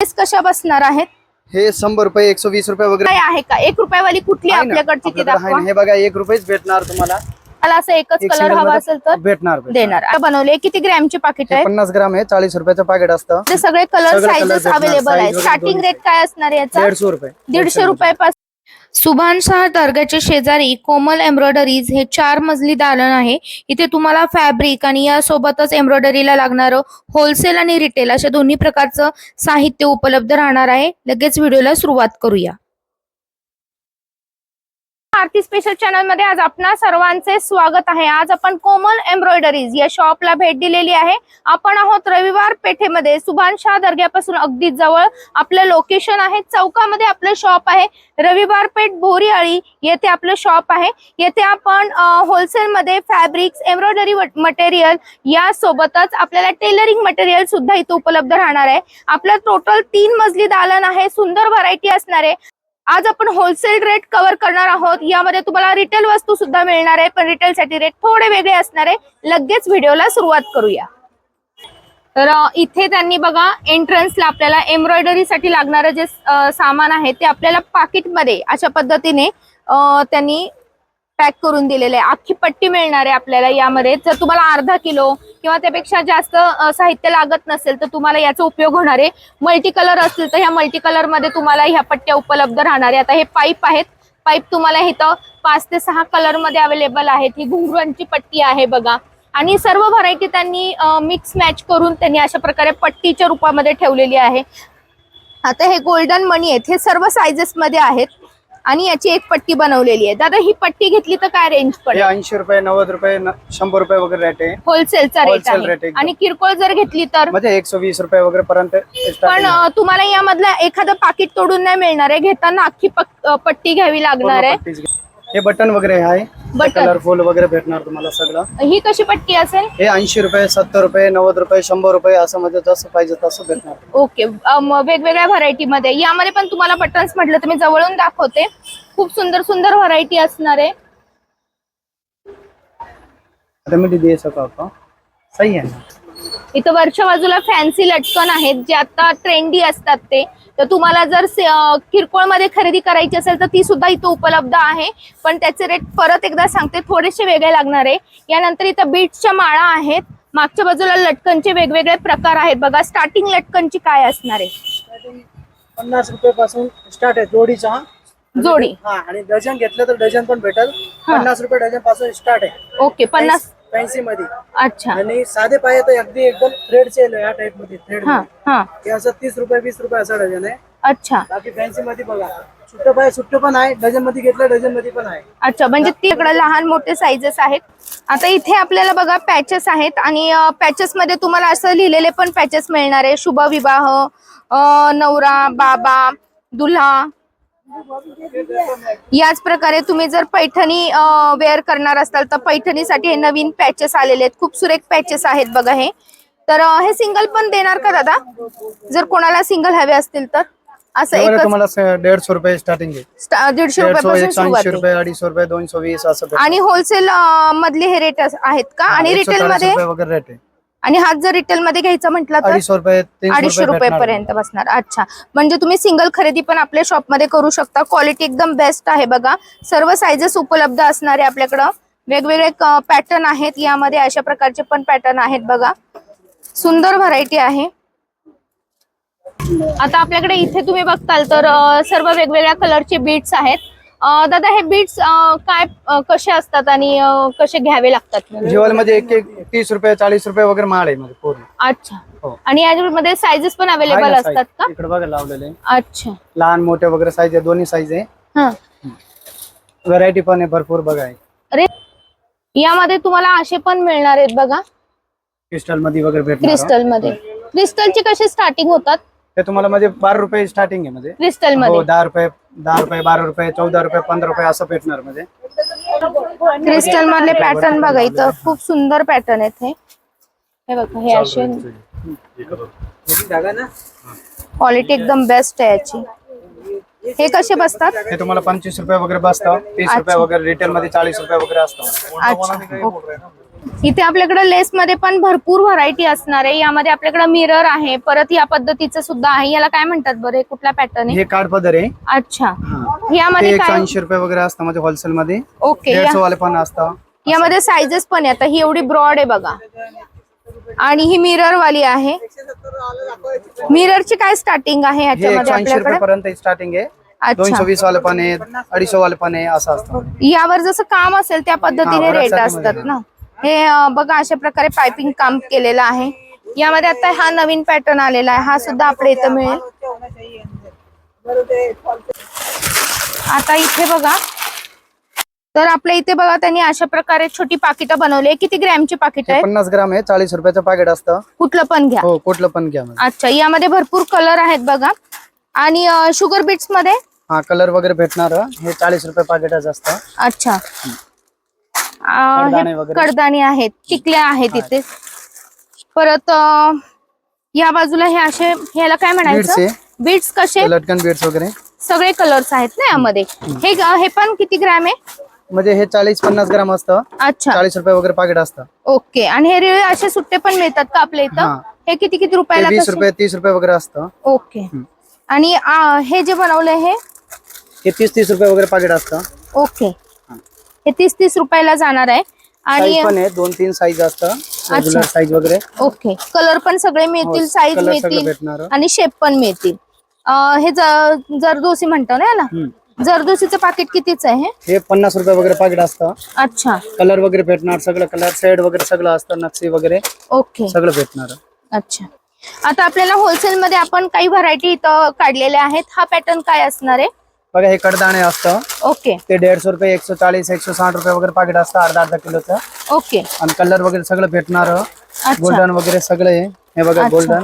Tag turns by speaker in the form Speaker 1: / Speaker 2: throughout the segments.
Speaker 1: कशा बसणार आहेत
Speaker 2: हे शंभर रुपये एकशे वीस रुपये वगैरे
Speaker 1: काय आहे का एक रुपयावाली कुठली
Speaker 2: आहे ना.
Speaker 1: आपल्याकडची ती
Speaker 2: आपल्याकडे आहे
Speaker 1: दाखवा
Speaker 2: ना. हे बघा एक रुपयेच भेटणार तुम्हाला
Speaker 1: मला असं एकच
Speaker 2: एक
Speaker 1: कलर
Speaker 2: single
Speaker 1: हवा
Speaker 2: मध्ये
Speaker 1: असेल तर
Speaker 2: भेटणार भेटणार.
Speaker 1: देणार आता बनवले किती ग्रॅमचे पाकिट
Speaker 2: हे
Speaker 1: आहे
Speaker 2: पन्नास ग्राम आहे चाळीस रुपयाचं पाकिट असतं
Speaker 1: ते सगळे कलर
Speaker 2: सगळे color
Speaker 1: साइजेस
Speaker 2: भेटणार.
Speaker 1: अवेलेबल
Speaker 2: Size
Speaker 1: आहे
Speaker 2: वगैरे
Speaker 1: स्टार्टिंग
Speaker 2: दोन्ही.
Speaker 1: रेट काय असणार आहे याचा
Speaker 2: दीडशे रुपये
Speaker 1: दीडशे रुपयापासून सुभानशाह दर्ग्याच्या शेजारी कोमल एम्ब्रॉयडरीज हे चार मजली दालन आहे. इथे तुम्हाला फॅब्रिक आणि यासोबतच एम्ब्रॉयडरीला लागणारं होलसेल आणि रिटेल अशा दोन्ही प्रकारचं साहित्य उपलब्ध राहणार आहे. लगेच व्हिडिओला सुरुवात करूया. आरती स्पेशल चॅनलमध्ये आज आपणा सर्वांचे स्वागत आहे. आज आपण कोमल एम्ब्रॉयडरीज या शॉपला भेट दिलेली आहे. आपण आहोत रविवार पेठेमध्ये. सुभान शाह दर्ग्यापासून अगदी जवळ आपलं लोकेशन आहे. चौकामध्ये आपलं शॉप आहे. रविवार पेठ बोरीआळी येथे आपलं शॉप आहे. येथे आपण होलसेल मध्ये फॅब्रिक्स एम्ब्रॉयडरी मटेरियल या सोबतच आपल्याला टेलरिंग मटेरियल सुद्धा इथे उपलब्ध राहणार आहे. आपलं टोटल तीन मजली दालन आहे. सुंदर व्हरायटी असणार. आहे आज आपण होलसेल रेट कव्हर करणार आहोत. यामध्ये तुम्हाला रिटेल वस्तू सुद्धा मिळणार आहे पण रिटेल साठी रेट थोडे वेगळे असणार आहे. लगेच व्हिडिओला सुरुवात करूया. तर इथे त्यांनी बघा एंट्रन्सला आपल्याला एम्ब्रॉयडरीसाठी लागणारं जे सामान आहे ते आपल्याला पाकिटमध्ये अशा पद्धतीने त्यांनी पॅक करून दिलेलं आहे. अख्खी पट्टी मिळणार आहे आपल्याला यामध्ये. जर तुम्हाला अर्धा किलो किंवा त्यापेक्षा जास्त साहित्य लागत नसेल तर तुम्हाला याचा उपयोग होणार आहे. मल्टी कलर असतील तर ह्या मल्टी कलरमध्ये तुम्हाला ह्या पट्ट्या उपलब्ध राहणार आहे. आता हे पाईप आहेत. पाईप तुम्हाला इथं पाच ते सहा कलरमध्ये अवेलेबल आहेत. ही घुंगरूंची पट्टी आहे बघा. आणि सर्व व्हरायटी त्यांनी मिक्स मॅच करून त्यांनी अशा प्रकारे पट्टीच्या रूपामध्ये ठेवलेली आहे. आता हे गोल्डन मनी आहेत. हे सर्व सायझेसमध्ये आहेत. आणि याची एक पट्टी बनवलेली आहे दादा ही पट्टी घेतली तर काय रेंज पडेल
Speaker 2: ऐंशी रुपये नव्वद रुपये शंभर रुपये वगैरे रेट आहे
Speaker 1: होलसेलचा रेट
Speaker 2: Wholesale rate
Speaker 1: आहे
Speaker 2: एकदम.
Speaker 1: आणि किरकोळ जर घेतली तर
Speaker 2: म्हणजे एकशे वीस रुपये वगैरे पर्यंत
Speaker 1: पण
Speaker 2: starting आहे.
Speaker 1: अं, तुम्हाला यामधलं एखादं पाकिट तोडून नाही मिळणार आहे घेताना अख्खी पक- अं, पट्टी घ्यावी लागणार आहे
Speaker 2: पट्टीच घे. हे बटन वगैरे आहे.
Speaker 1: Button.
Speaker 2: कलरफुल वगैरे भेटणार तुम्हाला सगळं.
Speaker 1: ही कशी पट्टी असेल?
Speaker 2: हे ऐंशी रुपये सत्तर रुपये नव्वद रुपये शंभर रुपये असं म्हणजे जसं पाहिजे तसं भेटणार.
Speaker 1: ओके. अम, वेगवेगळ्या व्हरायटी मध्ये यामध्ये पण तुम्हाला बटन्स म्हटलं तर मी जवळून दाखवते. खूप सुंदर सुंदर व्हरायटी असणार आहे.
Speaker 2: आता मी दे सको सही आहे ना?
Speaker 1: इथं वरच्या बाजूला फॅन्सी लटकन आहेत जे आता ट्रेंडी असतात ते. तर तुम्हाला जर किरकोळमध्ये खरेदी करायची असेल तर ती सुद्धा इथं उपलब्ध आहे. पण त्याचे रेट परत एकदा सांगते थोडेसे वेगळे लागणार आहे. यानंतर इथं बीट्सच्या माळा आहेत. मागच्या बाजूला लटकनचे वेगवेगळे प्रकार आहेत. बघा स्टार्टिंग लटकनची काय असणार आहे?
Speaker 2: पन्नास रुपये पासून स्टार्ट आहे जोडीचा.
Speaker 1: जोडी.
Speaker 2: हा आणि डझन घेतलं तर डझन पण भेटल. पन्नास रुपये डझनपासून स्टार्ट आहे.
Speaker 1: ओके पन्नास
Speaker 2: फॅन्सी मध्ये.
Speaker 1: अच्छा.
Speaker 2: आणि साधे पाय तर अगदी एकदम थ्रेड सेल या टाइपमध्ये थ्रेड
Speaker 1: हा हा.
Speaker 2: ते असं तीस रुपये वीस रुपये असं डझन आहे.
Speaker 1: अच्छा.
Speaker 2: बाकी फॅन्सी मध्ये बघा. सुट्ट पाय सुट्ट पण आहे डझनमध्ये घेतलं डझनमध्ये पण आहे.
Speaker 1: अच्छा म्हणजे तिकडे लहान मोठे साइजेस आहेत. आता इथे आपल्याला बघा पॅचेस आहेत आणि पॅचेस मध्ये तुम्हाला असं लिहिलेले पण पॅचेस मिळणार आहे. शुभ विवाह अ, नवरा बाबा दुल्हा याच प्रकारे तुम्ही जर पैठणी वेअर करणार असाल तर पैठणीसाठी हे नवीन पॅचेस आलेले आहेत. खूप सुरेख पॅचेस आहेत बघा हे. तर हे सिंगल पण देणार का दादा? जर कोणाला सिंगल हवे असतील तर. असं एकच
Speaker 2: तुम्हाला दीडशे रुपये स्टार्टिंग
Speaker 1: दीडशे.
Speaker 2: रुपये अडीचशे रुपये दोनशे वीस असं.
Speaker 1: आणि होलसेल मधले हे रेट आहेत का? आणि रिटेल मध्ये?
Speaker 2: रेट आहे.
Speaker 1: आणि हाच जर रिटेल मध्ये घ्यायचं म्हटलं तर
Speaker 2: अडीचशे रुपये
Speaker 1: अडीचशे. पर्यंत बसणार. अच्छा. म्हणजे तुम्ही सिंगल खरेदी पण आपल्या शॉपमध्ये करू शकता. क्वालिटी एकदम बेस्ट आहे बघा. सर्व सायझेस उपलब्ध असणार आहे आपल्याकडं. वेगवेगळे पॅटर्न आहेत. यामध्ये अशा प्रकारचे पण पॅटर्न आहेत बघा. सुंदर व्हरायटी आहे. आता आपल्याकडे इथे तुम्ही बघताल तर सर्व वेगवेगळ्या कलरचे बीट्स आहेत. दादा हे बीट्स काय कसे असतात आणि कसे घ्यावे लागतात?
Speaker 2: ज्वेल मध्ये एक एक तीस रुपये चाळीस रुपये वगैरे माळ आहे पूर्ण.
Speaker 1: अच्छा.
Speaker 2: हो.
Speaker 1: आणि याच्यामध्ये सायझेस पण
Speaker 2: आहे
Speaker 1: अवेलेबल
Speaker 2: ना
Speaker 1: असतात
Speaker 2: size.
Speaker 1: का?
Speaker 2: इकडे बघा लावलेले
Speaker 1: अच्छा.
Speaker 2: लहान मोठे वगैरे साईज आहे दोन्ही साईज आहे.
Speaker 1: हा.
Speaker 2: व्हरायटी पण आहे भरपूर बघा आहे
Speaker 1: अरे यामध्ये तुम्हाला असे पण मिळणार आहेत बघा.
Speaker 2: क्रिस्टलमध्ये वगैरे भेटणार
Speaker 1: क्रिस्टलमध्ये क्रिस्टलचे कसे स्टार्टिंग होतात?
Speaker 2: ते तुम्हाला म्हणजे बारा रुपये स्टार्टिंग आहे म्हणजे.
Speaker 1: क्रिस्टल
Speaker 2: हो
Speaker 1: मध्ये
Speaker 2: दहा रुपये दहा रुपये बारा रुपये चौदा रुपये पंधरा रुपये असं भेटणार म्हणजे
Speaker 1: क्रिस्टल मधले पॅटर्न बघा इथं खूप सुंदर पॅटर्न आहेत हे. हे बघा हे असे क्वालिटी एकदम बेस्ट आहे याची. हे कसे बसतात?
Speaker 2: हे तुम्हाला पंचवीस रुपये वगैरे बसतं तीस रुपये वगैरे रिटेल मध्ये चाळीस रुपये वगैरे असतं.
Speaker 1: अच्छा ओके. इथे आपल्याकडे लेस मध्ये पण भरपूर व्हरायटी असणार आहे. यामध्ये आपल्याकडे मिरर आहे. परत या पद्धतीचं सुद्धा आहे. याला काय म्हणतात बरं? कुठला पॅटर्न आहे?
Speaker 2: हे कार्ड पदर आहे.
Speaker 1: अच्छा.
Speaker 2: हा.
Speaker 1: यामध्ये
Speaker 2: ते एकशे
Speaker 1: काय
Speaker 2: ऐंशी रुपये वगैरे असतं म्हणजे होलसेल मध्ये.
Speaker 1: ओके या-
Speaker 2: दीडशे वाले पण असतं.
Speaker 1: यामध्ये साइजेस पण आहे. आता ही एवढी ब्रॉड आहे बघा. आणि ही मिरर वाली आहे. मिररची काय स्टार्टिंग आहे
Speaker 2: हे
Speaker 1: ह्याच्यामध्ये
Speaker 2: एकशे ऐंशी रुपये
Speaker 1: आपल्याकडे?
Speaker 2: पर्यंत स्टार्टिंग आहे.
Speaker 1: अच्छा.
Speaker 2: दोनशे वीस वाले पण आहे अडीचशे वाले पण आहे असं असतं.
Speaker 1: यावर जसं काम असेल त्या पद्धतीने
Speaker 2: हा,
Speaker 1: रेट असतात ना? हे बघा अशा प्रकारे पायपिंग काम केलेलं आहे. यामध्ये आता हा नवीन पॅटर्न आलेला आहे. हा सुद्धा आपल्या इथं मिळेल. आता इथे बघा. तर आपल्या इथे बघा त्यांनी अशा प्रकारे छोटी पाकिटं बनवली किती ग्रॅमची पाकिट आहे
Speaker 2: पन्नास ग्राम आहे. चाळीस रुपयाचं पॅकेट असतं.
Speaker 1: कुठलं पण घ्या.
Speaker 2: हो कुठलं पण घ्या म्हणजे.
Speaker 1: अच्छा यामध्ये भरपूर कलर आहेत बघा. आणि शुगर बीट्समध्ये?
Speaker 2: हा कलर वगैरे भेटणार. हे चाळीस रुपये पॅकेटच असतं.
Speaker 1: अच्छा.
Speaker 2: कडदाणे
Speaker 1: हे
Speaker 2: वगैरे.
Speaker 1: कडदाणे आहेत टिकल्या आहेत इथे. परत अं, या बाजूला हे असे ह्याला काय
Speaker 2: बीड्स
Speaker 1: म्हणायचं
Speaker 2: आहे.
Speaker 1: बीट्स कसे?
Speaker 2: लटकन बीड्स वगैरे.
Speaker 1: सगळे कलर्स आहेत ना यामध्ये. हे हे पण किती ग्रॅम आहे?
Speaker 2: म्हणजे हे चाळीस पन्नास ग्राम असतं.
Speaker 1: अच्छा.
Speaker 2: चाळीस रुपये वगैरे पॅकेट असतं.
Speaker 1: ओके. आणि हे रिळे असे सुट्टे पण मिळतात का आपल्या इथं?
Speaker 2: हा.
Speaker 1: हे किती किती
Speaker 2: ते
Speaker 1: रुपयाला
Speaker 2: वीस
Speaker 1: कसे?
Speaker 2: रुपये तीस रुपये वगैरे असतं.
Speaker 1: ओके. आणि आ, हे जे बनवलंय हे?
Speaker 2: हे तीस तीस रुपये वगैरे पॅकेट असतं.
Speaker 1: ओके. हे तीस तीस रुपयाला जाणार आहे. आणि
Speaker 2: साईज पण आहे दोन तीन साईज असतं रेग्युलर साईज वगैरे.
Speaker 1: ओके कलर पण सगळे मिळतील
Speaker 2: हो,
Speaker 1: साईज मिळतील. आणि शेप पण मिळतील. हे ज- जरदोसी म्हणतो ना याला. जरदोसीचं पाकिट कितीच आहे हे?
Speaker 2: हे पन्नास रुपये वगैरे पॅकेट असतं.
Speaker 1: अच्छा.
Speaker 2: कलर वगैरे भेटणार सगळं कलर सेड वगैरे सगळं असतं नक्षी वगैरे.
Speaker 1: ओके
Speaker 2: सगळं भेटणार.
Speaker 1: अच्छा. आता आपल्याला होलसेल मध्ये आपण काही व्हरायटी इथं काढलेल्या आहेत. हा पॅटर्न काय असणार आहे?
Speaker 2: बघा हे कडदाणे असतं.
Speaker 1: ओके.
Speaker 2: ते दीडशे रुपये एकशे चाळीस एकशे साठ रुपये वगैरे पॅकेट असतं अर्धा अर्धा किलोचं.
Speaker 1: ओके.
Speaker 2: आणि कलर वगैरे सगळं भेटणार. गोल्डन वगैरे सगळं. आहे हे बघा. गोल्डन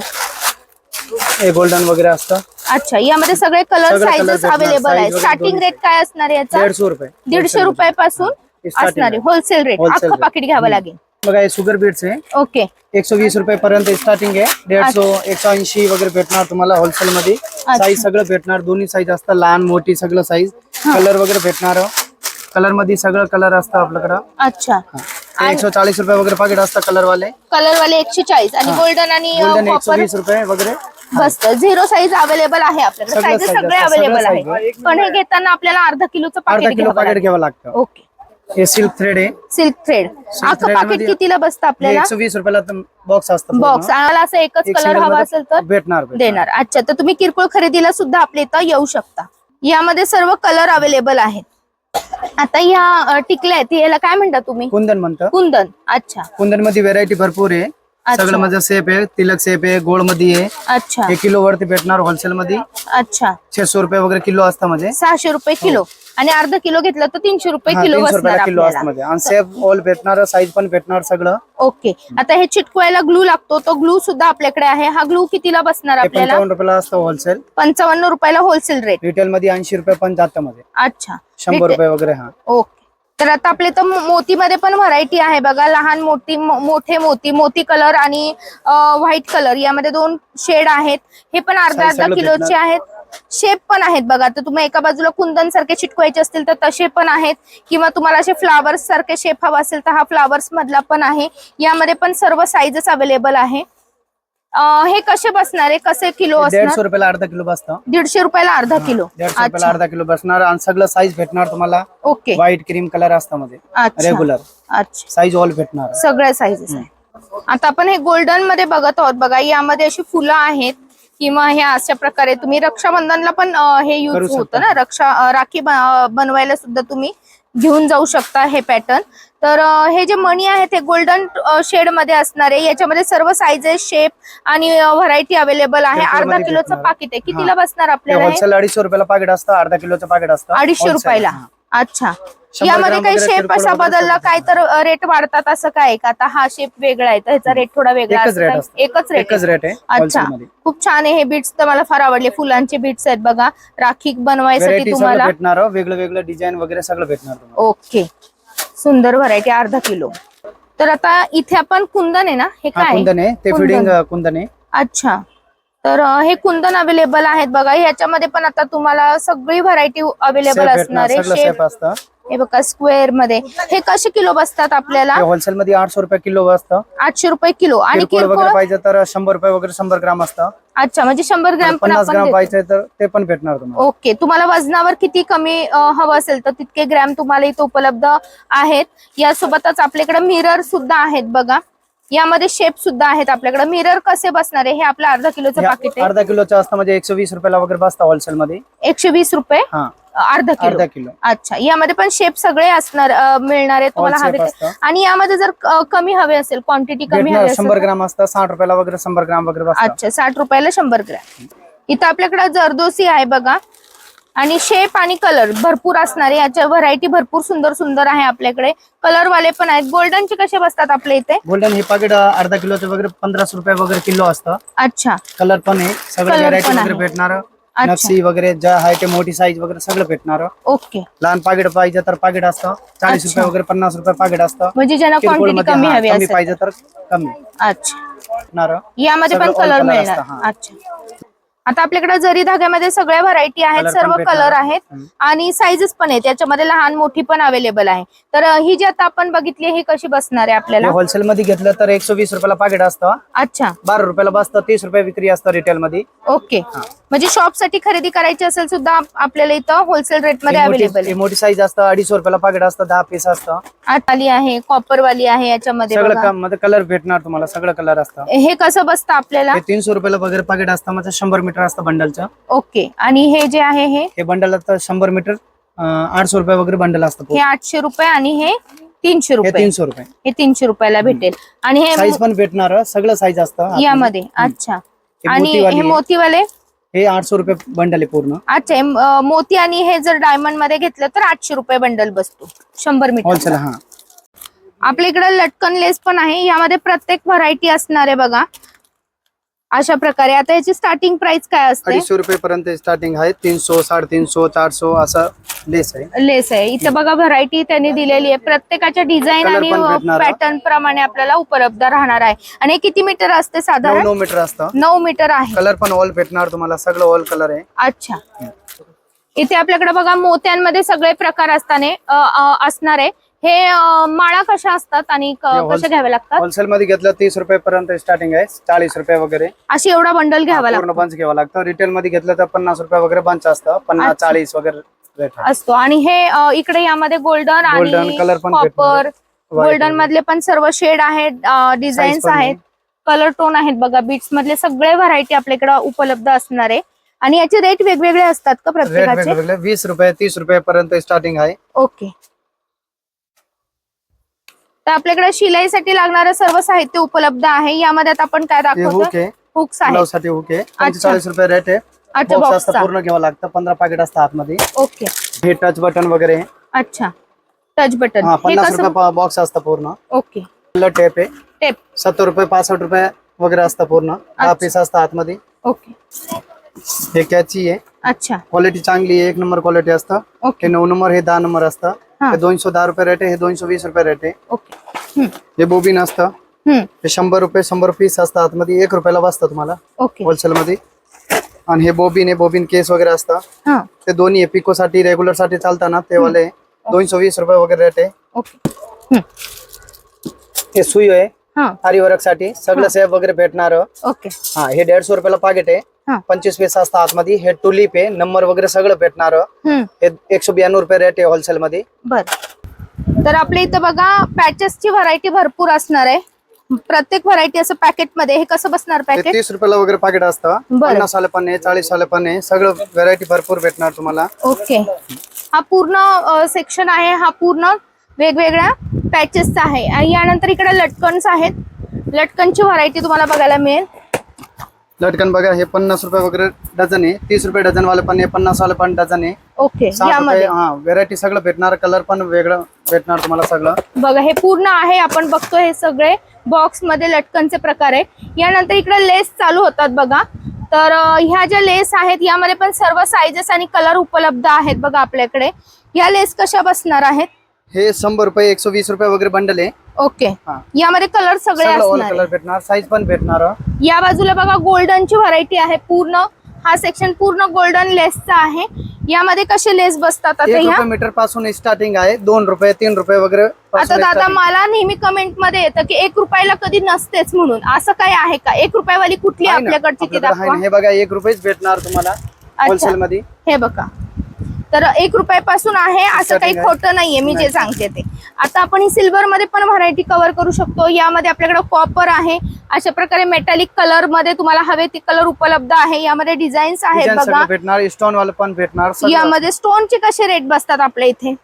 Speaker 2: हे गोल्डन वगैरे असतं.
Speaker 1: अच्छा यामध्ये सगळे कलर
Speaker 2: भेटणार.
Speaker 1: अवेलेबल आहे स्टार्टिंग. रेट काय असणार आहे याचा?
Speaker 2: दीडशे रुपये.
Speaker 1: दीडशे रुपयापासून असणार. होलसेल रेट अख्खं. पाकिट घ्यावं लागेल.
Speaker 2: बघा हे शुगर बीट्स आहे.
Speaker 1: ओके.
Speaker 2: एकशे वीस रुपये पर्यंत स्टार्टिंग आहे. दीडशे एकशे ऐंशी वगैरे भेटणार तुम्हाला होलसेल मध्ये साईज सगळं भेटणार. दोन्ही साईज असतं. लहान मोठी सगळं साईज कलर वगैरे भेटणार. कलरमध्ये सगळं कलर असतं आपल्याकडं.
Speaker 1: अच्छा.
Speaker 2: एकशे चाळीस रुपये वगैरे पॅकेट असतं कलर वाले
Speaker 1: कलर वाले एकशे चाळीस. आणि गोल्डन आणि
Speaker 2: गोल्डन एकशे वीस रुपये वगैरे.
Speaker 1: बसत झिरो साईज अवेलेबल आहे आपल्याकडे.
Speaker 2: सगळं असतात,
Speaker 1: अवेलेबल आहे. पण हे घेताना आपल्याला अर्धा किलोचं
Speaker 2: अर्धा किलो पॅकेट घ्यावं लागतं.
Speaker 1: ओके.
Speaker 2: हे सिल्क थ्रेड आहे.
Speaker 1: सिल्क थ्रेड अख्खं
Speaker 2: thread
Speaker 1: पाकिट
Speaker 2: मध्ये-
Speaker 1: कितीला बसतं आपल्याला?
Speaker 2: एकशे वीस रुपयाला बॉक्स असतं पूर्ण.
Speaker 1: बॉक्स आम्हाला असं एकच
Speaker 2: एक
Speaker 1: कलर
Speaker 2: single
Speaker 1: हवा
Speaker 2: मध्ये
Speaker 1: असेल तर
Speaker 2: भेटणार भेटणार.
Speaker 1: देणार. अच्छा तर तुम्ही किरकोळ खरेदीला सुद्धा आपल्या इथं येऊ शकता. यामध्ये सर्व कलर अवेलेबल आहेत. आता या अ, टिकल्या आहेत. याला काय म्हणता तुम्ही?
Speaker 2: कुंदन म्हणतं.
Speaker 1: कुंदन. अच्छा.
Speaker 2: कुंदनमध्ये व्हेरायटी भरपूर आहे. सगळं माझं सेप आहे तिलक सेप आहे गोल्डमध्ये आहे.
Speaker 1: अच्छा.
Speaker 2: हे किलो वरती भेटणार होलसेल मध्ये.
Speaker 1: अच्छा.
Speaker 2: छेशे रुपये वगैरे किलो असतं म्हणजे.
Speaker 1: सहाशे रुपये किलो. आणि अर्धा किलो घेतलं तर तीनशे रुपये
Speaker 2: हा,
Speaker 1: किलो बसणार
Speaker 2: किलो असतं
Speaker 1: आपल्याला
Speaker 2: मध्ये आणि सेप ऑल भेटणार साईज पण भेटणार सगळं.
Speaker 1: ओके. आता हे चिटकवायला ग्लू लागतो. तो ग्लू सुद्धा आपल्याकडे आहे. हा ग्लू कितीला बसणार
Speaker 2: हे
Speaker 1: आपल्याला?
Speaker 2: पंचावन्न रुपयाला असतं होलसेल
Speaker 1: पंचावन्न रुपयाला होलसेल रेट
Speaker 2: रिटेल मध्ये ऐंशी रुपये पण जातं मध्ये
Speaker 1: अच्छा.
Speaker 2: शंभर रुपये वगैरे हा.
Speaker 1: ओके. तर आता आपले तर मोतीमध्ये पण व्हरायटी आहे बघा. लहान मोठी मोठे मोती मोती कलर आणि व्हाईट कलर यामध्ये दोन शेड आहेत. हे पण अर्धा अर्धा किलोचे. आहेत. शेप पण आहेत बघा. तर तुम्ही एका बाजूला कुंदन सारखे चिटकवायचे असतील तर तसे पण आहेत. किंवा तुम्हाला असे फ्लावर्स सारखे शेप हवा असेल तर हा फ्लावर्स मधला पण आहे. यामध्ये पण सर्व साईजेस अवेलेबल आहे. अं, हे कसे बसणार? आहे कसे किलो असणार?
Speaker 2: दीडशे रुपयाला अर्धा किलो बसतं.
Speaker 1: दीडशे रुपयाला अर्धा किलो.
Speaker 2: दीडशे रुपयाला
Speaker 1: अच्छा.
Speaker 2: अर्धा किलो बसणार आणि सगळं साईज भेटणार तुम्हाला
Speaker 1: ओके.
Speaker 2: व्हाईट क्रीम कलर असतं मध्ये
Speaker 1: अच्छा.
Speaker 2: रेग्युलर
Speaker 1: अच्छा.
Speaker 2: साईज ऑल भेटणार.
Speaker 1: सगळ्या साईजेस आहे. आता आपण हे गोल्डनमध्ये बघत आहोत. बघा यामध्ये अशी फुलं आहेत किंवा हे अशा प्रकारे तुम्ही रक्षाबंधनला पण अं, हे
Speaker 2: करू
Speaker 1: युज
Speaker 2: शकता.
Speaker 1: होतं ना? रक्षा अं, राखी ब- बनवायला सुद्धा तुम्ही घेऊन जाऊ शकता हे पॅटर्न तर हे जे मणी आहेत ते गोल्डन शेडमध्ये असणार आहे याच्यामध्ये सर्व साईजेस शेप आणि व्हरायटी अवेलेबल आहे. अर्धा किलोचं. पाकिट आहे. कितीला बसणार आपल्याला हे?
Speaker 2: अडीचशे रुपयाला पाकिट असतं अर्धा किलोचं पाकिट असतं.
Speaker 1: अडीचशे. रुपयाला. अच्छा. यामध्ये काही शेप असा बदलला काय तर रेट वाढतात असं काय आहे का? आता हा शेप वेगळा आहे तर ह्याचा रेट थोडा वेगळा
Speaker 2: एकच रेट आहे.
Speaker 1: अच्छा. खूप छान आहे हे बीट्स तर मला फार आवडले. फुलांचे बीट्स आहेत बघा. राखी बनवायसाठी तुम्हाला
Speaker 2: भेटणार वेगळं वेगळं डिझाईन वगैरे सगळं भेटणार
Speaker 1: ओके सुंदर व्हरायटी अर्धा किलो. तर आता इथे आपण कुंदन आहे ना? हे
Speaker 2: हा
Speaker 1: काय
Speaker 2: कुंदन आहे. ते
Speaker 1: कुंदन.
Speaker 2: फिडिंग कुंदन आहे.
Speaker 1: अच्छा. तर अं, हे कुंदन अवेलेबल आहेत बघा. ह्याच्यामध्ये पण आता तुम्हाला सगळी व्हरायटी अवेलेबल असणार आहे.
Speaker 2: सगळं
Speaker 1: शेप
Speaker 2: सेफ असतं.
Speaker 1: हे बघा स्क्वेअरमध्ये. हे कसे किलो बसतात आपल्याला?
Speaker 2: होलसेल मध्ये आठशे रुपये किलो असतं
Speaker 1: आठशे रुपये किलो. आणि
Speaker 2: किरकोळ वगैरे पाहिजे तर शंभर रुपये वगैरे शंभर ग्राम असतं.
Speaker 1: अच्छा म्हणजे शंभर ग्रॅम पण
Speaker 2: पन्नास ग्राम. पाहिजे तर ते पण भेटणार तुम्हाला.
Speaker 1: ओके तुम्हाला वजनावर किती कमी हवं असेल तर तितके ग्रॅम तुम्हाला इथे उपलब्ध आहेत. यासोबतच आपल्याकडे मिरर सुद्धा आहेत बघा. यामध्ये शेप सुद्धा आहेत आपल्याकडे. मिरर कसे बसणार आहे? हे आपलं अर्धा किलोचं पाकिट
Speaker 2: अर्धा किलोचं असतं म्हणजे एकशे वीस रुपयाला वगैरे बसतं होलसेल मध्ये.
Speaker 1: एकशे वीस रुपये? अर्धा किलो.
Speaker 2: अर्धा किलो.
Speaker 1: अच्छा यामध्ये पण शेप सगळे असणार अ, मिळणार आहेत तुम्हाला
Speaker 2: All shape
Speaker 1: हवे ते.
Speaker 2: असतं.
Speaker 1: आणि यामध्ये जर कमी हवे असेल क्वांटिटी कमी
Speaker 2: भेटणार
Speaker 1: हवी असेल
Speaker 2: शंभर
Speaker 1: तर-
Speaker 2: ग्राम असतं साठ रुपयाला वगैरे शंभर ग्राम वगैरे बसतं.
Speaker 1: अच्छा साठ रुपयाला शंभर ग्रॅम. इथं आपल्याकडे जरदोसी आहे बघा. आणि शेप आणि कलर भरपूर असणार आहे. याच्या व्हरायटी भरपूर सुंदर सुंदर आहे आपल्याकडे. कलर वाले पण आहेत. गोल्डनचे कसे बसतात आपल्या इथे?
Speaker 2: गोल्डन हे पाकिट अर्धा किलोचं वगैरे पंधराशे रुपये वगैरे किलो असतं.
Speaker 1: अच्छा.
Speaker 2: कलर पण आहे. सगळं व्हरायटी
Speaker 1: पण
Speaker 2: वगैरे
Speaker 1: आहे.
Speaker 2: भेटणार. नक्षी वगैरे ज्या आहे ते मोठी साईज वगैरे सगळं भेटणार.
Speaker 1: ओके.
Speaker 2: लहान पाकिट पाहिजे तर पाकिट असतं. चाळीस. रुपये वगैरे पन्नास रुपये पाकिट असतं.
Speaker 1: म्हणजे ज्यांना क्वांटिटी कमी
Speaker 2: हा,
Speaker 1: हवी
Speaker 2: कमी
Speaker 1: असेल.
Speaker 2: पाहिजे तर कमी.
Speaker 1: अच्छा.
Speaker 2: भेटणार
Speaker 1: यामध्ये पण
Speaker 2: सगळं all
Speaker 1: कलर
Speaker 2: color
Speaker 1: मिळणार.
Speaker 2: असतं, हा.
Speaker 1: अच्छा. आता आपल्याकडे जरी धाग्यामध्ये सगळ्या व्हरायटी आहेत
Speaker 2: Color पण
Speaker 1: सर्व
Speaker 2: भेटणार.
Speaker 1: कलर आहेत
Speaker 2: हम्म.
Speaker 1: आणि साईजेस पण आहेत. याच्यामध्ये लहान मोठी पण अवेलेबल आहे. तर अ, ही जी आता आपण बघितली ही कशी बसणार आहे आपल्याला?
Speaker 2: होलसेल मध्ये घेतलं तर एकशे वीस रुपयाला पाकिट असतं.
Speaker 1: अच्छा.
Speaker 2: बारा रुपयाला बसतं तीस रुपये विक्री असतं रिटेल मध्ये.
Speaker 1: ओके. म्हणजे शॉपसाठी खरेदी करायची असेल सुद्धा आप- आपल्याला इथं होलसेल
Speaker 2: रेटमध्ये
Speaker 1: अवेलेबल आहे.
Speaker 2: मोठी साईज असतं अडीचशे रुपयाला पाकिट असतं दहा पीस असतं.
Speaker 1: आटाली आहे कॉपर वाली आहे याच्यामध्ये
Speaker 2: सगळं कलर भेटणार तुम्हाला सगळं कलर असतं.
Speaker 1: हे कसं बसतं आपल्याला?
Speaker 2: तीनशे रुपयाला वगैरे पाकिट असतं म्हणजे शंभर मीटर असतं बंडलचं
Speaker 1: ओके. आणि हे जे आहे हे?
Speaker 2: बंडल असतं शंभर मीटर आठशे रुपये वगैरे बंडल असतं
Speaker 1: हे. आठशे रुपये आणि हे तीनशे रुपये.
Speaker 2: तीनशे रुपये.
Speaker 1: हे तीनशे रुपयाला भेटेल. आणि हे
Speaker 2: साईज पण भेटणार सगळं साईज असतं.
Speaker 1: यामध्ये अच्छा. आणि हे. मोतीवाले?
Speaker 2: हे आठशे रुपये बंडल आहे पूर्ण.
Speaker 1: अच्छा अ, मोती आणि हे जर डायमंडमध्ये घेतलं तर आठशे रुपये बंडल बसतो. शंभर
Speaker 2: होलसेल
Speaker 1: मीटर
Speaker 2: हा.
Speaker 1: आपल्या इकडे लटकन लेस पण आहे. यामध्ये प्रत्येक व्हरायटी असणार आहे बघा. अशा प्रकारे. आता याची स्टार्टिंग प्राइस काय असते?
Speaker 2: अडीचशे रुपये पर्यंत स्टार्टिंग आहे. तीनशे साडेतीनशे चारशे असं लेस आहे.
Speaker 1: लेस आहे. इथे बघा व्हरायटी त्यांनी दिलेली आहे. प्रत्येकाच्या डिझाईन
Speaker 2: Color
Speaker 1: आणि
Speaker 2: पण भेटणार.
Speaker 1: पॅटर्न प्रमाणे आपल्याला उपलब्ध राहणार आहे. आणि हे किती मीटर असते
Speaker 2: नऊ
Speaker 1: साधारण?
Speaker 2: नऊ मीटर असतं.
Speaker 1: नऊ मीटर आहे.
Speaker 2: कलर पण ऑल भेटणार तुम्हाला. सगळं ऑल कलर आहे.
Speaker 1: अच्छा. इथे आपल्याकडे बघा मोत्यांमध्ये सगळे प्रकार असताना अ, अ, असणार आहे. हे माळा कशा असतात आणि कशा घ्याव्या लागतात?
Speaker 2: होलसेल मध्ये घेतलं तीस रुपये पर्यंत स्टार्टिंग आहे चाळीस रुपये वगैरे.
Speaker 1: अशी एवढा बंडल घ्यावा
Speaker 2: पूर्ण
Speaker 1: लागतो.
Speaker 2: बंच घ्यावं लागतं. रिटेल मध्ये घेतलं तर पन्नास रुपये वगैरे बंच असतं. पन्नास. चाळीस वगैरे
Speaker 1: असतो. आणि हे इकडे यामध्ये गोल्डन आणि
Speaker 2: color पण
Speaker 1: कॉपर गोल्डन. मधले पण सर्व शेड आहेत डिझाईन्स. आहेत. कलर टोन आहेत बघा. बीट्स मधले सगळे व्हरायटी आपल्याकडे उपलब्ध असणार आहे. आणि याचे रेट वेगवेगळे असतात का प्रत्येकाचे?
Speaker 2: वीस रुपये तीस रुपये पर्यंत स्टार्टिंग आहे.
Speaker 1: ओके तर आपल्याकडे शिलाईसाठी लागणारं सर्व साहित्य उपलब्ध आहे. यामध्ये आता आपण काय दाखवतो
Speaker 2: हुक आहे.
Speaker 1: हुक्स
Speaker 2: ब्लाउजसाठी हुक आहे. पंचेचाळीस रुपये रेट आहे.
Speaker 1: अच्छा
Speaker 2: बॉक्स असतं
Speaker 1: बॉक्सचा
Speaker 2: पूर्ण घ्यावं लागतं. पंधरा पॅकेट असतं आतमध्ये.
Speaker 1: ओके
Speaker 2: हे टच बटन वगैरे.
Speaker 1: अच्छा. टच बटन
Speaker 2: हा पन्नास रुपये बॉक्स असतं पूर्ण.
Speaker 1: ओके
Speaker 2: टेप आहे.
Speaker 1: टेप
Speaker 2: सत्तर रुपये पासष्ट रुपये वगैरे असतं पूर्ण. दहा. पीस असतं आतमध्ये.
Speaker 1: ओके
Speaker 2: हे कॅची आहे.
Speaker 1: अच्छा.
Speaker 2: क्वालिटी चांगली आहे. एक नंबर क्वालिटी असतं.
Speaker 1: ओके
Speaker 2: नऊ नंबर हे दहा नंबर असतं.
Speaker 1: हा.
Speaker 2: दोनशे दहा रुपये रेट आहे हे दोनशे वीस रुपये रेट आहे. हे बोबिन असतं हे शंभर रुपये शंभर पीस असतं आतमध्ये एक रुपयाला बसतं तुम्हाला.
Speaker 1: ओके.
Speaker 2: होलसेल मध्ये आणि हे बोबिन आहे बोबिन केस वगैरे असतं
Speaker 1: हा.
Speaker 2: ते दोन्ही आहे. पिको साठी रेग्युलरसाठी चालताना ते वाले दोनशे वीस रुपये वगैरे रेट आहे. हे सुई आहे. आरी वर्कसाठी सगळं सेफ वगैरे भेटणार.
Speaker 1: ओके.
Speaker 2: हा हे दीडशे रुपयाला पाकिट आहे. पंचवीस पीस असतं आतमध्ये. हे टुलिप आहे नंबर वगैरे सगळं भेटणार. हे एकशे ब्याण्णव रुपये रेट आहे होलसेल मध्ये.
Speaker 1: बर. तर आपल्या इथं बघा पॅचेसची व्हरायटी भरपूर असणार आहे. प्रत्येक व्हरायटी असं पॅकेटमध्ये. हे कसं बसणार पॅकेट
Speaker 2: तीस रुपयाला वगैरे पाकिट असतं. पन्नास वाले पण आहे चाळीस वाले पण आहे. सगळं व्हरायटी भरपूर भेटणार तुम्हाला.
Speaker 1: ओके हा पूर्ण सेक्शन आहे. हा पूर्ण वेगवेगळ्या पॅचेसचा आहे. आणि यानंतर इकडे लटकन्स आहेत. लटकनची व्हरायटी तुम्हाला बघायला मिळेल.
Speaker 2: लटकन बघा हे पन्नास रुपये वगैरे डझन आहे. तीस रुपये डझन वाले पण आहे पन्नास वाले पण डझन आहे.
Speaker 1: ओके
Speaker 2: साठ
Speaker 1: यामध्ये.
Speaker 2: हा व्हेरायटी सगळं भेटणार कलर पण वेगळं भेटणार तुम्हाला सगळं.
Speaker 1: बघा हे पूर्ण आहे आपण बघतो हे सगळे बॉक्समध्ये लटकनचे प्रकार आहे. यानंतर इकडे लेस चालू होतात बघा. तर अं, ह्या ज्या लेस आहेत यामध्ये पण सर्व साईजेस आणि कलर उपलब्ध आहेत बघा आपल्याकडे. या लेस कशा बसणार आहेत?
Speaker 2: हे शंभर रुपये एकशे वीस रुपये वगैरे बंडल आहे.
Speaker 1: ओके.
Speaker 2: हा.
Speaker 1: यामध्ये कलर सगळे
Speaker 2: सगळं ऑल
Speaker 1: असणार
Speaker 2: कलर भेटणार साईज पण भेटणार.
Speaker 1: या बाजूला बघा गोल्डनची व्हरायटी आहे पूर्ण. हा सेक्शन पूर्ण गोल्डन लेसचा आहे. यामध्ये कसे लेस बसतात आता
Speaker 2: एक
Speaker 1: ह्या?
Speaker 2: रुपये मीटरपासून स्टार्टिंग आहे. दोन रुपये तीन रुपये वगैरे
Speaker 1: आता
Speaker 2: पासून
Speaker 1: दादा
Speaker 2: starting.
Speaker 1: मला नेहमी कमेंटमध्ये येतं की एक रुपयाला कधी नसतेच म्हणून. असं काय आहे का? एक रुपयावाली कुठली
Speaker 2: आहे ना,
Speaker 1: आपल्याकडची ती
Speaker 2: आपल्याकडे आहे
Speaker 1: दाखवा.
Speaker 2: ना. हे बघा एक रुपयेच भेटणार तुम्हाला होलसेल मध्ये.
Speaker 1: हे बघा. तर एक रुपयापासून आहे असं काही. खोटं नाहीये मी जे. सांगते ते. आता आपण ही सिल्वर मध्ये पण व्हरायटी कव्हर करू शकतो. यामध्ये आपल्याकडे कॉपर आहे. अशा प्रकारे मेटॅलिक कलरमध्ये तुम्हाला हवे ते कलर उपलब्ध आहे. यामध्ये डिझाईन्स आहेत बघा.
Speaker 2: भेटणार स्टोन वाला पण भेटणार.
Speaker 1: यामध्ये स्टोनचे कसे रेट बसतात आपल्या इथे?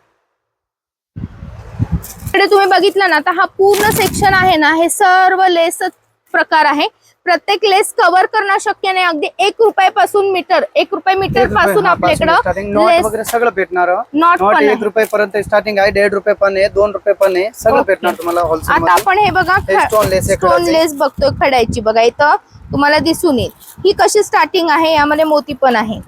Speaker 1: तुम्ही बघितलं ना तर हा पूर्ण सेक्शन आहे ना हे सर्व लेस प्रकार आहे. प्रत्येक लेस कव्हर करणं शक्य नाही अगदी एक रुपयापासून मीटर एक रुपये
Speaker 2: मीटरपासून.
Speaker 1: आपल्याकडं
Speaker 2: सगळं भेटणार
Speaker 1: नॉट
Speaker 2: एक. रुपये पर्यंत स्टार्टिंग आहे दीड रुपये पण आहे दोन रुपये पण आहे सगळं. भेटणार तुम्हाला होलसेल
Speaker 1: आता आपण हे बघा स्टोन. लेस बघतोय खड्याची बघा इथं तुम्हाला दिसून येईल ही कशी स्टार्टिंग आहे यामध्ये मोती पण आहे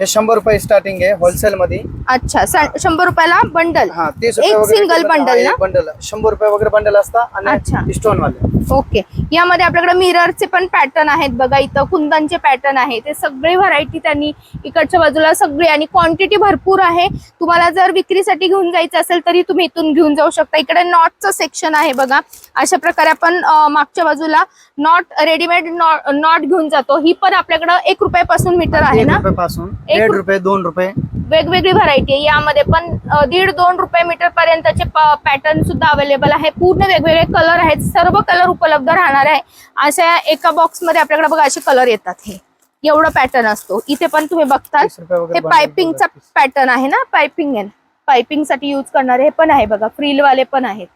Speaker 2: हे शंभर रुपये स्टार्टिंग आहे होलसेल मध्ये
Speaker 1: अच्छा सा- शंभर रुपयाला बंडल
Speaker 2: हा तीस रुपये
Speaker 1: एक
Speaker 2: वगैरे
Speaker 1: सिंगल बंडल ना?
Speaker 2: बंडल शंभर रुपये वगैरे बंडल असतात
Speaker 1: अच्छा.
Speaker 2: आणि स्टोन वाले.
Speaker 1: ओके यामध्ये आपल्याकडे मिररचे पण पॅटर्न आहेत बघा इथं कुंदनचे पॅटर्न आहे. ते सगळी व्हरायटी त्यांनी इकडच्या बाजूला सगळी आणि क्वांटिटी भरपूर आहे. तुम्हाला जर विक्रीसाठी घेऊन जायचं असेल तरी तुम्ही इथून घेऊन जाऊ शकता. इकडे नॉटचं सेक्शन आहे बघा. अशा प्रकारे आपण अं, मागच्या बाजूला नॉट रेडीमेड नॉट घेऊन जातो. ही पण आपल्याकडे एक रुपयापासून मीटर आहे ना?
Speaker 2: पासून दीड रुपये दोन रुपये.
Speaker 1: वेगवेगळी व्हरायटी आहे. यामध्ये पण दीड दोन रुपये मीटर पर्यंतचे पॅटर्न सुद्धा अवेलेबल आहे. पूर्ण वेगवेगळे कलर आहेत. सर्व कलर उपलब्ध राहणार आहे. अशा एका बॉक्समध्ये आपल्याकडे बघा असे कलर येतात हे. एवढं पॅटर्न असतो. इथे पण तुम्ही बघता हे पायपिंगचा. पॅटर्न आहे ना? पायपिंग आहे. पायपिंगसाठी युज करणारे हे पण आहे बघा. फ्रील वाले पण आहेत.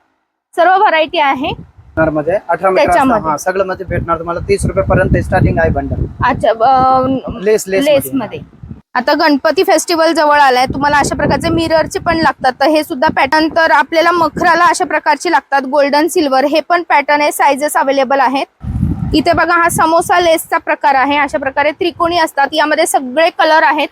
Speaker 1: सर्व व्हरायटी आहे.
Speaker 2: मध्ये अठरा मीटर सगळं मध्ये भेटणार. तुम्हाला तीस रुपये पर्यंत स्टार्टिंग आहे बंडल
Speaker 1: अच्छा
Speaker 2: लेस लेस
Speaker 1: मध्ये. आता गणपती फेस्टिवल जवळ आलाय तुम्हाला अशा प्रकारचे मिररचे पण लागतात. तर हे सुद्धा पॅटर्न तर आपल्याला मखराला अशा प्रकारचे लागतात. गोल्डन सिल्वर हे पण पॅटर्न आहे सायझेस अवेलेबल आहेत. इथे बघा हा समोसा लेसचा प्रकार आहे. अशा प्रकारे त्रिकोणी असतात. यामध्ये सगळे कलर आहेत.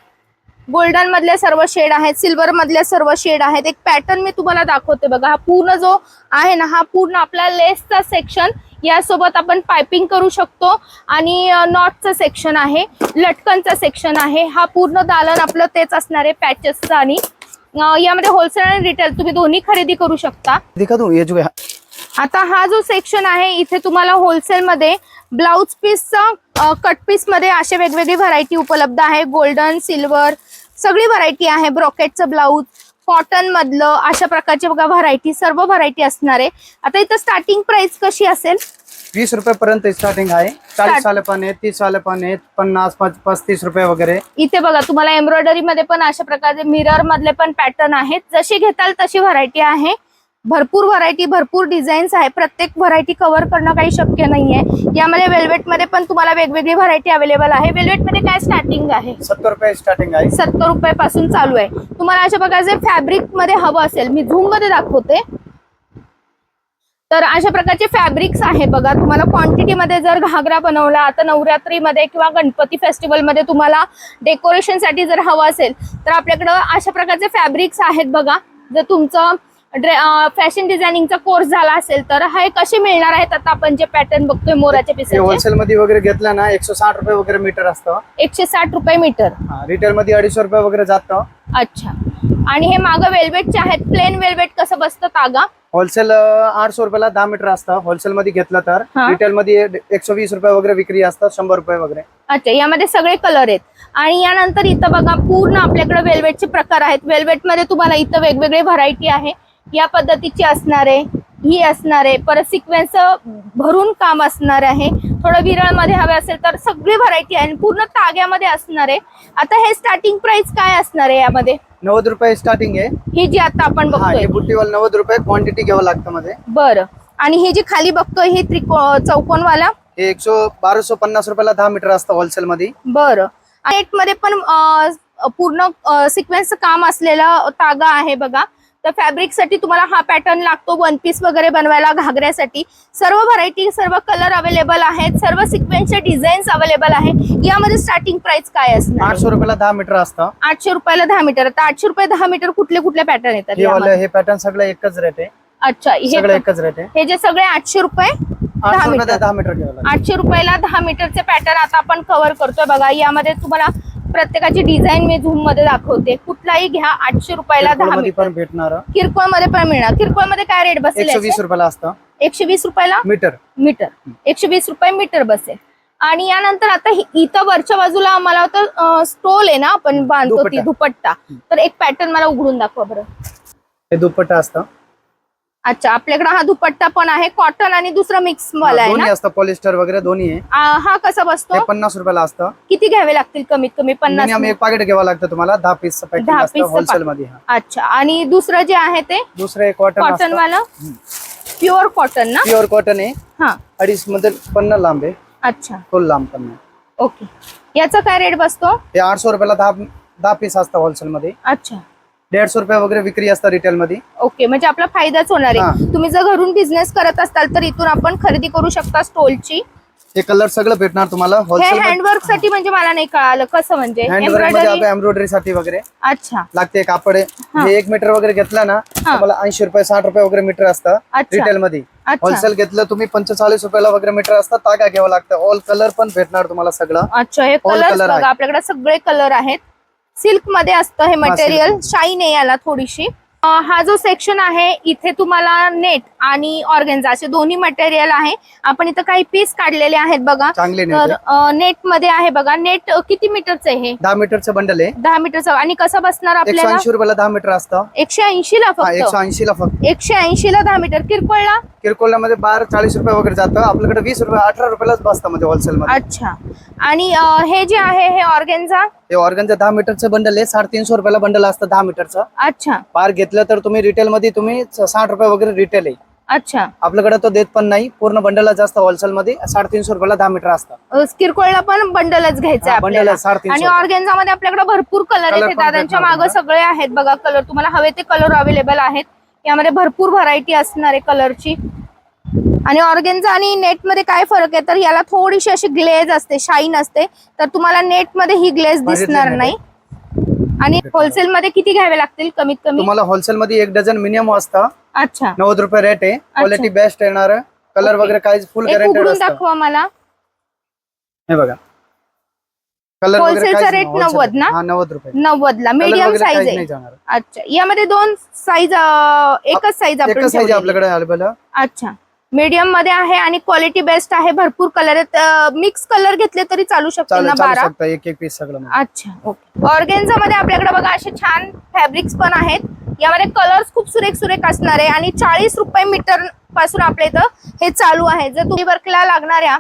Speaker 1: गोल्डन मधले सर्व शेड आहेत सिल्वर मधले सर्व शेड आहेत. एक पॅटर्न मी तुम्हाला दाखवते बघा. हा पूर्ण जो आहे ना हा पूर्ण आपला लेसचा सेक्शन यासोबत आपण पायपिंग करू शकतो. आणि नॉटचं सेक्शन आहे लटकनचं सेक्शन आहे. हा पूर्ण दालन आपलं तेच असणार आहे पॅचेसचं आणि यामध्ये होलसेल आणि रिटेल तुम्ही दोन्ही खरेदी करू शकता. आता हा जो सेक्शन आहे इथे तुम्हाला होलसेल मध्ये ब्लाउज पीसचा कट पीसमध्ये असे वेगवेगळी व्हरायटी उपलब्ध आहे. गोल्डन सिल्वर सगळी व्हरायटी आहे ब्रॉकेटचं ब्लाऊज कॉटन मधलं अशा प्रकारची बघा व्हरायटी सर्व व्हरायटी असणार आहे. आता इथं स्टार्टिंग प्राइस कशी असेल?
Speaker 2: वीस रुपये पर्यंत स्टार्टिंग आहे. चाळीस वाले पण आहेत तीस वाले पण आहेत पन्नास पाच पस्तीस रुपये वगैरे.
Speaker 1: इथे बघा तुम्हाला एम्ब्रॉयडरी मध्ये पण अशा प्रकारचे मिरर मधले पण पॅटर्न आहेत. जशी घेताल तशी व्हरायटी आहे. भरपूर व्हरायटी भरपूर डिझाईन्स आहे. प्रत्येक व्हरायटी कव्हर करणं काही शक्य नाहीये. यामध्ये वेल्वेटमध्ये पण तुम्हाला वेगवेगळी व्हरायटी अवेलेबल आहे. वेल्वेटमध्ये काय स्टार्टिंग आहे?
Speaker 2: सत्तर रुपये स्टार्टिंग आहे.
Speaker 1: सत्तर रुपये पासून चालू आहे. तुम्हाला अशा प्रकारचे फॅब्रिकमध्ये हवं असेल मी झूममध्ये दाखवते. तर अशा प्रकारचे फॅब्रिक्स आहे बघा. तुम्हाला क्वांटिटी मध्ये जर घागरा बनवला आता नवरात्रीमध्ये किंवा गणपती फेस्टिवलमध्ये तुम्हाला डेकोरेशनसाठी जर हवं असेल तर आपल्याकडं अशा प्रकारचे फॅब्रिक्स आहेत बघा. जर तुमचं फॅशन डिझायनिंगचा कोर्स झाला असेल तर हे कसे मिळणार आहेत आता आपण जे पॅटर्न बघतोय मोराच्या पिसाचे
Speaker 2: होलसेल मध्ये वगैरे घेतलं ना एकशे साठ रुपये वगैरे मीटर असतं.
Speaker 1: एकशे साठ रुपये मीटर.
Speaker 2: रिटेल मध्ये अडीचशे रुपये वगैरे जातं.
Speaker 1: अच्छा. आणि हे मागं वेल्वेटचे आहेत प्लेन वेल्वेट कसं बसतं तागा?
Speaker 2: होलसेल आठशे रुपयाला दहा मीटर असतं. होलसेल मध्ये घेतलं तर. रिटेल मध्ये एकशे वीस रुपये वगैरे विक्री असतात शंभर रुपये वगैरे.
Speaker 1: अच्छा यामध्ये सगळे कलर आहेत. आणि यानंतर इथं बघा पूर्ण आपल्याकडे वेल्वेटचे प्रकार आहेत. वेल्वेटमध्ये तुम्हाला इथं वेगवेगळे व्हरायटी आहे. या पद्धतीची असणार आहे ही असणार आहे. परत सिक्वेन्स भरून काम असणार आहे. थोडं विरळमध्ये हवे असेल तर सगळी व्हरायटी आहे पूर्ण ताग्यामध्ये असणार आहे. आता हे स्टार्टिंग प्राइस काय असणार आहे यामध्ये?
Speaker 2: नव्वद रुपये स्टार्टिंग आहे.
Speaker 1: ही जी आता आपण बघतोय.
Speaker 2: हे बुट्टीवाला नव्वद रुपये क्वांटिटी घ्यावं लागतं मध्ये.
Speaker 1: बरं. आणि हे जे खाली बघतोय हे त्रिको चौकोनवाला?
Speaker 2: हे एकशे बाराशे पन्नास रुपयाला दहा मीटर असतं होलसेल मध्ये
Speaker 1: बरं. मध्ये पण पूर्ण सिक्वेन्स काम असलेला तागा आहे बघा. तर फॅब्रिकसाठी तुम्हाला हा पॅटर्न लागतो वन पीस वगैरे बनवायला घागऱ्यासाठी. सर्व व्हरायटी सर्व कलर अवेलेबल आहेत सर्व सिक्वेन्सचे डिझाईन्स अवेलेबल आहे यामध्ये स्टार्टिंग प्राइस काय असणार?
Speaker 2: आठशे रुपयाला दहा मीटर असतं.
Speaker 1: आठशे रुपयाला दहा मीटर. तर आठशे रुपये दहा मीटर कुठले कुठले पॅटर्न येतात
Speaker 2: हे वाले
Speaker 1: यामध्ये?
Speaker 2: हे पॅटर्न सगळं एकच रेट आहे.
Speaker 1: अच्छा
Speaker 2: सगळं
Speaker 1: हे
Speaker 2: एकच रेट आहे.
Speaker 1: हे जे सगळे आठशे रुपये दहा
Speaker 2: आठशे
Speaker 1: मीटर.
Speaker 2: दहा मीटर घ्यावं लागेल.
Speaker 1: आठशे रुपयाला दहा मीटरचे पॅटर्न आता आपण कव्हर करतोय बघा. यामध्ये तुम्हाला प्रत्येकाची डिझाईन मी झूममध्ये दाखवते. कुठलाही घ्या आठशे रुपयाला दहा मीटर.
Speaker 2: पण भेटणार.
Speaker 1: किरकोळमध्ये पण मिळणार. किरकोळमध्ये काय रेट बसेल
Speaker 2: एकशे वीस? रुपयाला असतं.
Speaker 1: एकशे वीस रुपयाला?
Speaker 2: मीटर.
Speaker 1: मीटर. एकशे वीस रुपये मीटर बसेल. आणि यानंतर आता इथं वरच्या बाजूला आम्हाला स्टोल आहे ना आपण बांधतो ती
Speaker 2: दुपट्टा.
Speaker 1: दुपट्टा. तर एक पॅटर्न मला उघडून दाखवा बरं.
Speaker 2: हे दुपट्टा असतं.
Speaker 1: अच्छा आपल्याकडे हा दुपट्टा पण आहे कॉटन आणि दुसरं मिक्स वाला आहे
Speaker 2: दोन्ही
Speaker 1: ना?
Speaker 2: असतं पॉलिस्टर वगैरे दोन्ही आहे.
Speaker 1: आ, हा कसा बसतो?
Speaker 2: पन्नास रुपयाला असतं.
Speaker 1: किती घ्यावे लागतील कमीत कमी? पन्नास
Speaker 2: एक पाकिट घ्यावं लागतं तुम्हाला दहा पीस पॅकिंग
Speaker 1: दहा
Speaker 2: असतं
Speaker 1: piece चं
Speaker 2: होलसेल मध्ये हा.
Speaker 1: अच्छा आणि दुसरं जे आहे ते?
Speaker 2: दुसरं एक कॉटन
Speaker 1: कॉटन वाला? प्युअर कॉटन ना?
Speaker 2: प्युअर कॉटन आहे.
Speaker 1: हा.
Speaker 2: अडीच मध्ये पन्ना लांब आहे.
Speaker 1: अच्छा.
Speaker 2: फुल लांब आहे.
Speaker 1: ओके याचा काय रेट बसतो?
Speaker 2: हे आठशे रुपयाला दहा दहा पीस असतं होलसेल मध्ये.
Speaker 1: अच्छा.
Speaker 2: दीडशे रुपये वगैरे विक्री असतं रिटेल मध्ये
Speaker 1: ओके म्हणजे आपला फायदाच होणार आहे. तुम्ही जर घरून बिझनेस करत असाल तर इथून आपण खरेदी करू शकता स्टोलची
Speaker 2: हे कलर सगळं भेटणार तुम्हाला.
Speaker 1: हे हँडवर्कसाठी म्हणजे मला नाही कळालं. कसं म्हणजे? एम्ब्रॉयडरी
Speaker 2: साठी वगैरे.
Speaker 1: अच्छा.
Speaker 2: लागते कापड. हे. एक मीटर वगैरे घेतलं ना. तुम्हाला ऐंशी रुपये साठ रुपये वगैरे मीटर असतं. रिटेल मध्ये होलसेल घेतलं तुम्ही पंचेचाळीस रुपयाला वगैरे मीटर असतं तागा घ्यावं लागतं. ऑल कलर पण भेटणार तुम्हाला सगळं.
Speaker 1: अच्छा हे कलर आपल्याकडे सगळे कलर आहेत. सिल्कमध्ये असतं हे मटेरियल शाईन आहे याला थोडीशी. हा जो सेक्शन आहे इथे तुम्हाला नेट आणि ऑर्गेन्झा असे दोन्ही मटेरियल आहे. आपण इथं काही पीस काढलेले आहेत बघा.
Speaker 2: चांगले
Speaker 1: तर
Speaker 2: नाही
Speaker 1: नेटमध्ये आहे बघा. नेट किती मीटरचं आहे हे?
Speaker 2: दहा मीटरचं बंडल आहे.
Speaker 1: दहा मीटरचं आणि कसं बसणार
Speaker 2: एकशे
Speaker 1: आपल्याला
Speaker 2: ऐंशी रुपयाला दहा मीटर असतं.
Speaker 1: एकशे ऐंशी ला
Speaker 2: हा एकशे
Speaker 1: फक्त?
Speaker 2: ऐंशी ला फक्त.
Speaker 1: एकशे ऐंशी ला दहा मीटर किरकोळला?
Speaker 2: किरकोळला मध्ये बारा चाळीस रुपये वगैरे जातं. आपल्याकडे वीस रुपये अठरा रुपयालाच बसतं मध्ये होलसेल मध्ये.
Speaker 1: अच्छा. आणि अं, हे जे आहे हे ऑर्गेन्झा
Speaker 2: हे ऑर्गनचं दहा मीटरचं बंडल आहे. साडेतीनशे रुपयाला बंडल असतं दहा मीटरचं
Speaker 1: अच्छा.
Speaker 2: बार घेतलं तर तुम्ही रिटेल मध्ये तुम्ही साठ रुपये वगैरे रिटेल आहे.
Speaker 1: अच्छा.
Speaker 2: आपल्याकडे तो देत पण नाही. पूर्ण बंडलला जास्त होलसेल मध्ये. साडेतीनशे रुपयाला दहा मीटर असतं.
Speaker 1: अ, किरकोळला पण बंडलच घ्यायचं
Speaker 2: हा,
Speaker 1: आहे
Speaker 2: बंडल
Speaker 1: आपल्याला.
Speaker 2: आहे, साडेतीनशे
Speaker 1: आणि
Speaker 2: रुपये.
Speaker 1: ऑर्गेन्झा मध्ये आपल्याकडे भरपूर कलर आहेत
Speaker 2: पण
Speaker 1: दादांच्या
Speaker 2: भेटणार
Speaker 1: मागे
Speaker 2: तुम्हाला.
Speaker 1: सगळे आहेत बघा कलर तुम्हाला हवे ते कलर अवेलेबल आहेत. यामध्ये भरपूर व्हरायटी असणार आहे कलरची आणि ऑर्गेन्झा आणि नेटमध्ये काय फरक आहे? तर याला थोडीशी अशी ग्लेज असते शाईन असते. तर तुम्हाला नेटमध्ये ही ग्लेज दिसणार
Speaker 2: design
Speaker 1: नाही. आणि होलसेल मध्ये किती घ्यावे लागतील? कमीत कमी?
Speaker 2: तुम्हाला होलसेल मध्ये एक डझन मिनिमम असतं.
Speaker 1: अच्छा.
Speaker 2: नव्वद रुपये रेट आहे. क्वालिटी बेस्ट येणार. कलर. वगैरे काहीच फुल गॅरंटेड
Speaker 1: दाखवा मला.
Speaker 2: हे बघा. कलर
Speaker 1: Wholesale चा rate 90 ना?
Speaker 2: नव्वद रुपये.
Speaker 1: नव्वद ला. मीडियम साईज आहे. अच्छा. यामध्ये दोन साईज एकच साईज.
Speaker 2: आपल्याकडे अवेलेबल
Speaker 1: अच्छा. मीडियममध्ये आहे आणि क्वालिटी बेस्ट आहे. भरपूर कलर आहेत. मिक्स कलर घेतले तरी चालू शकतील
Speaker 2: चालू
Speaker 1: ना बारा?
Speaker 2: शकता. एक एक पीस सगळं.
Speaker 1: अच्छा ओके ऑर्गेन्झा मध्ये आपल्याकडे बघा असे छान फॅब्रिक्स पण आहेत. यामध्ये कलर्स खूप सुरेख सुरेख असणार आहे. आणि चाळीस रुपये मीटरपासून आपल्या इथं हे चालू आहे. जर तुम्ही वर्कला लागणाऱ्या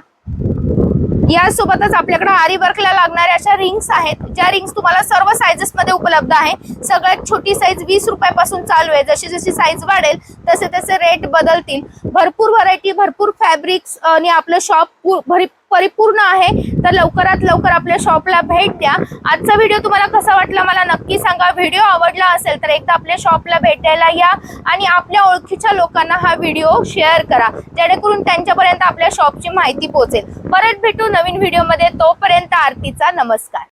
Speaker 1: यासोबतच आपल्याकडे आरी वर्कला लागणाऱ्या अशा रिंग्स आहेत. ज्या रिंग्स तुम्हाला सर्व साईजेसमध्ये उपलब्ध आहे. सगळ्यात छोटी साईज वीस रुपयापासून चालू आहे. जशी जशी साईज वाढेल तसे तसे रेट बदलतील. भरपूर व्हरायटी भरपूर फॅब्रिक्स आणि आपलं शॉप भरी परिपूर्ण आहे तर लवकरात लवकर आपल्या शॉपला भेट द्या. आजचा व्हिडिओ तुम्हाला कसा वाटला मला नक्की सांगा. व्हिडिओ आवडला असेल तर एकदा आपल्या शॉपला भेट द्यायला या आणि आपल्या ओळखीच्या लोकांना हा व्हिडिओ शेअर करा. जेणेकरून त्यांच्यापर्यंत आपल्या शॉपची माहिती पोहोचेल. परत भेटू नवीन व्हिडिओमध्ये तोपर्यंत आरतीचा नमस्कार.